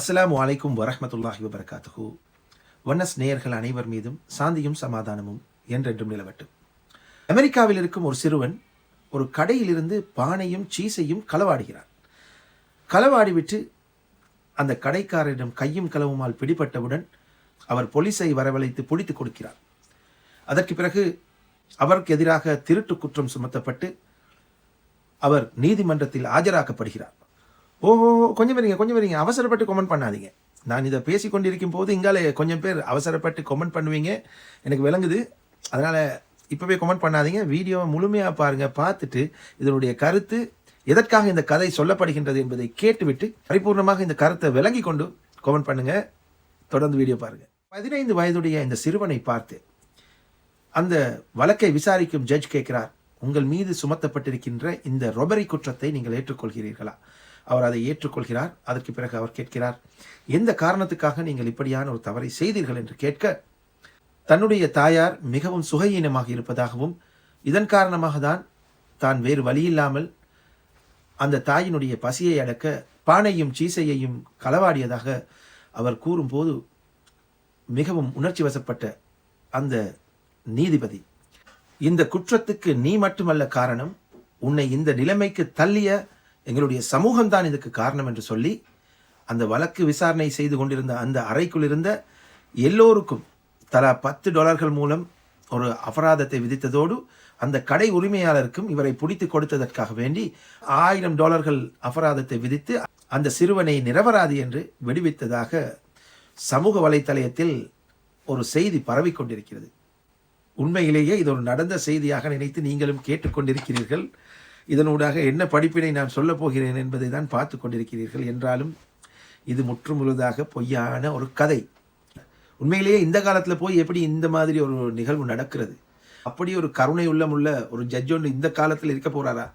அஸ்லாம் அலைக்கும் வரமத்துல்லாஹி வபரகாத்துஹு. வன்னஸ் நேயர்கள் அனைவர் மீதும் சாந்தியும் சமாதானமும் என்றென்றும் நிலவட்டும். அமெரிக்காவில் இருக்கும் ஒரு சிறுவன் ஒரு கடையிலிருந்து பானையும் சீஸையும் களவாடுகிறான். களவாடிவிட்டு அந்த கடைக்காரரிடம் கையும் களவுமால் பிடிபட்டவுடன் அவர் போலீஸை வரவழைத்து பிடித்து கொடுக்கிறார். அதற்கு பிறகு அவருக்கு எதிராக திருட்டு குற்றம் சுமத்தப்பட்டு அவர் நீதிமன்றத்தில் ஆஜராக்கப்படுகிறார். ஓஹோ கொஞ்சம் வரீங்க கொஞ்சம் வரீங்க அவசரப்பட்டு கமெண்ட் பண்ணாதீங்க. நான் இதை பேசி கொண்டிருக்கும் போது இங்காலே கொஞ்சம் பேர் அவசரப்பட்டு கமெண்ட் பண்ணுவீங்க. எனக்கு விளங்குது. அதனால் இப்போவே கமெண்ட் பண்ணாதீங்க. வீடியோவை முழுமையாக பாருங்கள் பார்த்துட்டு இதனுடைய கருத்து எதற்காக இந்த கதை சொல்லப்படுகின்றது என்பதை கேட்டுவிட்டு பரிபூர்ணமாக இந்த கருத்தை விளங்கி கொண்டு கமெண்ட் பண்ணுங்கள் தொடர்ந்து வீடியோ பாருங்கள் பதினைந்து வயதுடைய இந்த சிறுவனை பார்த்து அந்த வழக்கை விசாரிக்கும் ஜட்ஜ் கேட்கிறார். உங்கள் மீது சுமத்தப்பட்டிருக்கின்ற இந்த ரொபரி குற்றத்தை நீங்கள் ஏற்றுக்கொள்கிறீர்களா? அவர் அதை ஏற்றுக்கொள்கிறார். அதற்கு பிறகு அவர் கேட்கிறார் எந்த காரணத்துக்காக நீங்கள் இப்படியான ஒரு தவறை செய்தீர்கள்? என்று கேட்க தன்னுடைய தாயார் மிகவும் சுகையீனமாக இருப்பதாகவும் இதன் காரணமாக தான் தான் வேறு வழியில்லாமல் அந்த தாயினுடைய பசியை அடக்க பானையும் சீசையையும் களவாடியதாக அவர் கூறும்போது மிகவும் உணர்ச்சி வசப்பட்ட அந்த நீதிபதி இந்த குற்றத்துக்கு நீ மட்டுமல்ல காரணம் உன்னை இந்த நிலைமைக்கு தள்ளிய எங்களுடைய சமூகம்தான் இதுக்கு காரணம் என்று சொல்லி அந்த வழக்கு விசாரணை செய்து கொண்டிருந்த அந்த அறைக்குள் இருந்த எல்லோருக்கும் தலா பத்து டாலர்கள் மூலம் ஒரு அபராதத்தை விதித்ததோடு அந்த கடை உரிமையாளருக்கும் இவரை பிடித்து கொடுத்ததற்காக வேண்டி ஆயிரம் டாலர்கள் அபராதத்தை விதித்து அந்த சிறுவனை நிரபராதி என்று விடுவித்ததாக சமூக வலைத்தளத்தில் ஒரு செய்தி பரவிக் கொண்டிருக்கிறது. உண்மையிலேயே இது ஒரு நடந்த செய்தியாக நினைத்து நீங்களும் கேட்டுக்கொண்டிருக்கிறீர்கள் இதனூடாக என்ன படிப்பினை நான் சொல்லப் போகிறேன் என்பதை தான் பார்த்து கொண்டிருக்கிறீர்கள் என்றாலும் இது முற்றுமுழுதாக பொய்யான ஒரு கதை. உண்மையிலேயே இந்த காலத்தில் போய் எப்படி இந்த மாதிரி ஒரு நிகழ்வு நடக்கிறது? அப்படி ஒரு கருணை உள்ளமுள்ள ஒரு ஜட்ஜ் ஒன்று இந்த காலத்தில் இருக்க போகிறாரா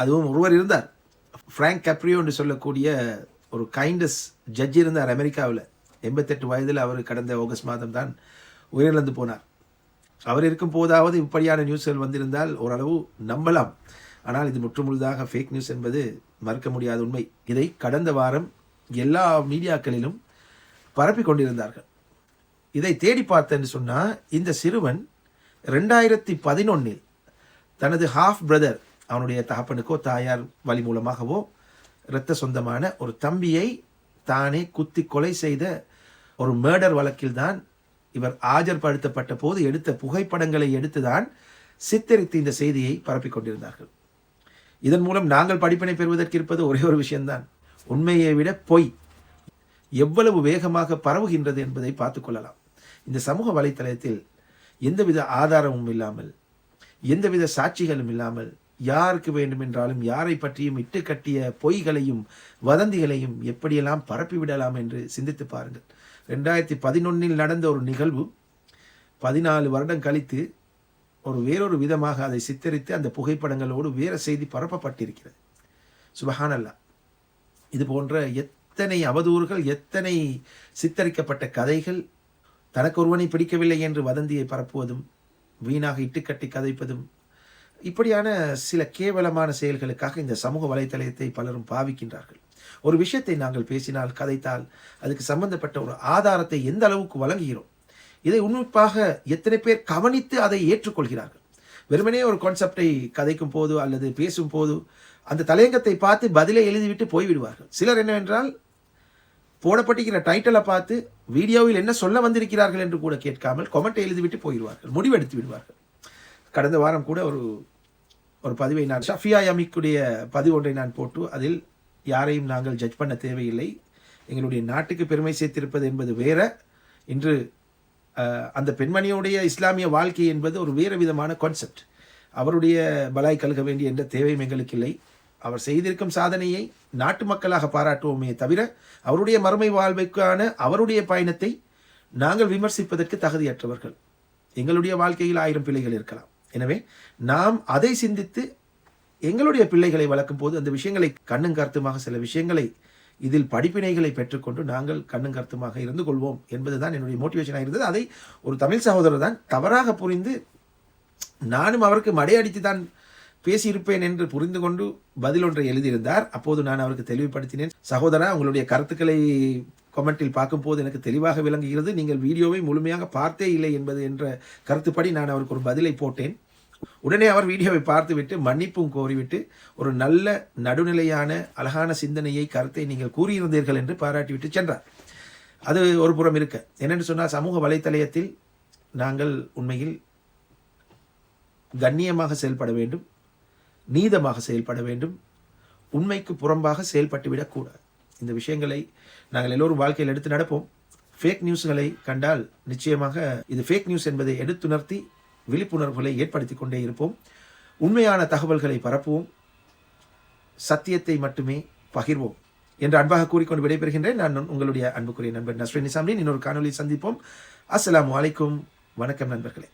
அதுவும் ஒருவர் இருந்தார். ஃப்ராங்க் கப்ரியோ என்று சொல்லக்கூடிய ஒரு கைண்டஸ் ஜட்ஜ் இருந்தார் அமெரிக்காவில். எண்பத்தெட்டு வயதில் அவர் கடந்த ஆகஸ்ட் மாதம் தான் உயிரிழந்து போனார். அவர் இருக்கும் போதாவது இப்படியான நியூஸ்கள் வந்திருந்தால் ஓரளவு நம்பலாம். ஆனால் இது முற்றுமுழுதாக ஃபேக் நியூஸ் என்பது மறுக்க முடியாத உண்மை. இதை கடந்த வாரம் எல்லா மீடியாக்களிலும் பரப்பி கொண்டிருந்தார்கள். இதை தேடி பார்த்தேன்னு சொன்னால் இந்த சிறுவன் ரெண்டாயிரத்தி பதினொன்னில் தனது ஹாஃப் பிரதர் அவனுடைய தகப்பனுக்கோ தாயார் வழி மூலமாகவோ இரத்த சொந்தமான ஒரு தம்பியை தானே குத்தி கொலை செய்த ஒரு மேர்டர் வழக்கில்தான் இவர் ஆஜர்படுத்தப்பட்ட போது எடுத்த புகைப்படங்களை எடுத்துதான் சித்தரித்து இந்த செய்தியை பரப்பிக் கொண்டிருந்தார்கள். இதன் மூலம் நாங்கள் படிப்பினை பெறுவதற்கு இருப்பது ஒரே ஒரு விஷயம்தான். உண்மையை விட பொய் எவ்வளவு வேகமாக பரவுகின்றது என்பதை பார்த்து கொள்ளலாம். இந்த சமூக வலைத்தளத்தில் எந்தவித ஆதாரமும் இல்லாமல் எந்தவித சாட்சிகளும் இல்லாமல் யாருக்கு வேண்டுமென்றாலும் யாரை பற்றியும் இட்டு கட்டிய பொய்களையும் வதந்திகளையும் எப்படியெல்லாம் பரப்பிவிடலாம் என்று சிந்தித்து பாருங்கள். ரெண்டாயிரத்தி பதினொன்னில் நடந்த ஒரு நிகழ்வு பதினாலு வருடம் கழித்து ஒரு வேறொரு விதமாக அதை சித்தரித்து அந்த புகைப்படங்களோடு வேறு செய்தி பரப்பப்பட்டிருக்கிறது. சுபஹானல்லா. இது போன்ற எத்தனை அவதூறுகள் எத்தனை சித்தரிக்கப்பட்ட கதைகள் தனக்கு ஒருவனை பிடிக்கவில்லை என்று வதந்தியை பரப்புவதும் வீணாக இட்டுக்கட்டி கதைப்பதும் இப்படியான சில கேவலமான செயல்களுக்காக இந்த சமூக வலைத்தளத்தை பலரும் பாவிக்கின்றார்கள். ஒரு விஷயத்தை நாங்கள் பேசினால் கதைத்தால் அதுக்கு சம்பந்தப்பட்ட ஒரு ஆதாரத்தை எந்த அளவுக்கு வழங்குகிறோம்? இதை உண்மைப்பாக எத்தனை பேர் கவனித்து அதை ஏற்றுக்கொள்கிறார்கள்? வெறுமனே ஒரு கான்செப்டை கதைக்கும் போது அல்லது பேசும் போது அந்த தலையங்கத்தை பார்த்து பதிலை எழுதிவிட்டு போய்விடுவார்கள். சிலர் என்னவென்றால் போடப்பட்டிருக்கிற டைட்டிலை பார்த்து வீடியோவில் என்ன சொல்ல வந்திருக்கிறார்கள் என்று கூட கேட்காமல் கொமெண்ட்டை எழுதிவிட்டு போயிடுவார்கள் முடிவெடுத்து விடுவார்கள். கடந்த வாரம் கூட ஒரு ஒரு பதிவை நான் ஷஃபியா யமிக்குடைய பதிவு ஒன்றை நான் போட்டு அதில் யாரையும் நாங்கள் ஜட்ஜ் பண்ண தேவையில்லை. எங்களுடைய நாட்டுக்கு பெருமை சேர்த்திருப்பது என்பது வேற. இன்று அந்த பெண்மணியுடைய இஸ்லாமிய வாழ்க்கை என்பது ஒரு வேறு விதமான கான்செப்ட் அவருடைய பலாய் கழுக வேண்டிய என்ற தேவையும் எங்களுக்கு இல்லை. அவர் செய்திருக்கும் சாதனையை நாட்டு மக்களாக பாராட்டுவோமே தவிர அவருடைய மறுமை வாழ்வுக்கான அவருடைய பயணத்தை நாங்கள் விமர்சிப்பதற்கு தகுதியற்றவர்கள். எங்களுடைய வாழ்க்கையில் ஆயிரம் பிள்ளைகள் இருக்கலாம். எனவே நாம் அதை சிந்தித்து எங்களுடைய பிள்ளைகளை வளர்க்கும் போது அந்த விஷயங்களை கண்ணும் கருத்துமாக சில விஷயங்களை இதில் படிப்பினைகளை பெற்றுக்கொண்டு நாங்கள் கண்ணும் கருத்துமாக இருந்து கொள்வோம் என்பதுதான் என்னுடைய மோட்டிவேஷனாக இருந்தது. அதை ஒரு தமிழ் சகோதரர் தான் தவறாக புரிந்து நானும் அவருக்கு மடையடித்து தான் பேசியிருப்பேன் என்று புரிந்து கொண்டு பதில் ஒன்றை எழுதியிருந்தார். அப்போது நான் அவருக்கு தெளிவுபடுத்தினேன். சகோதரா உங்களுடைய கருத்துக்களை கமெண்ட்டில் பார்க்கும்போது எனக்கு தெளிவாக விளங்குகிறது. நீங்கள் வீடியோவை முழுமையாக பார்த்தே இல்லை என்பது என்ற கருத்துப்படி நான் அவருக்கு ஒரு பதிலை போட்டேன். உடனே அவர் வீடியோவை பார்த்துவிட்டு மன்னிப்பும் கோரிவிட்டு ஒரு நல்ல நடுநிலையான அழகான சிந்தனையை கருத்தை நீங்கள் கூறியிருந்தீர்கள் என்று பாராட்டிவிட்டு சென்றார். அது ஒரு புறம் இருக்க. என்னென்னு சொன்னால் சமூக வலைத்தளத்தில் நாங்கள் உண்மையில் கண்ணியமாக செயல்பட வேண்டும் நீதமாக செயல்பட வேண்டும் உண்மைக்கு புறம்பாக செயல்பட்டுவிடக்கூடாது இந்த விஷயங்களை நாங்கள் எல்லோரும் வாழ்க்கையில் எடுத்து நடப்போம். ஃபேக் நியூஸ்களை கண்டால் நிச்சயமாக இது ஃபேக் நியூஸ் என்பதை எடுத்துணர்த்தி விழிப்புணர்வுகளை ஏற்படுத்தி கொண்டே இருப்போம். உண்மையான தகவல்களை பரப்புவோம். சத்தியத்தை மட்டுமே பகிர்வோம் என்று அன்பாக கூறிக்கொண்டு விடைபெறுகின்றேன். நான் உங்களுடைய அன்புக்குரிய நண்பர் நஸ்ரீ நிசாமின் இன்னொரு காணொலி சந்திப்போம். அஸ்லாம் அலைக்கும். வணக்கம் நண்பர்களே.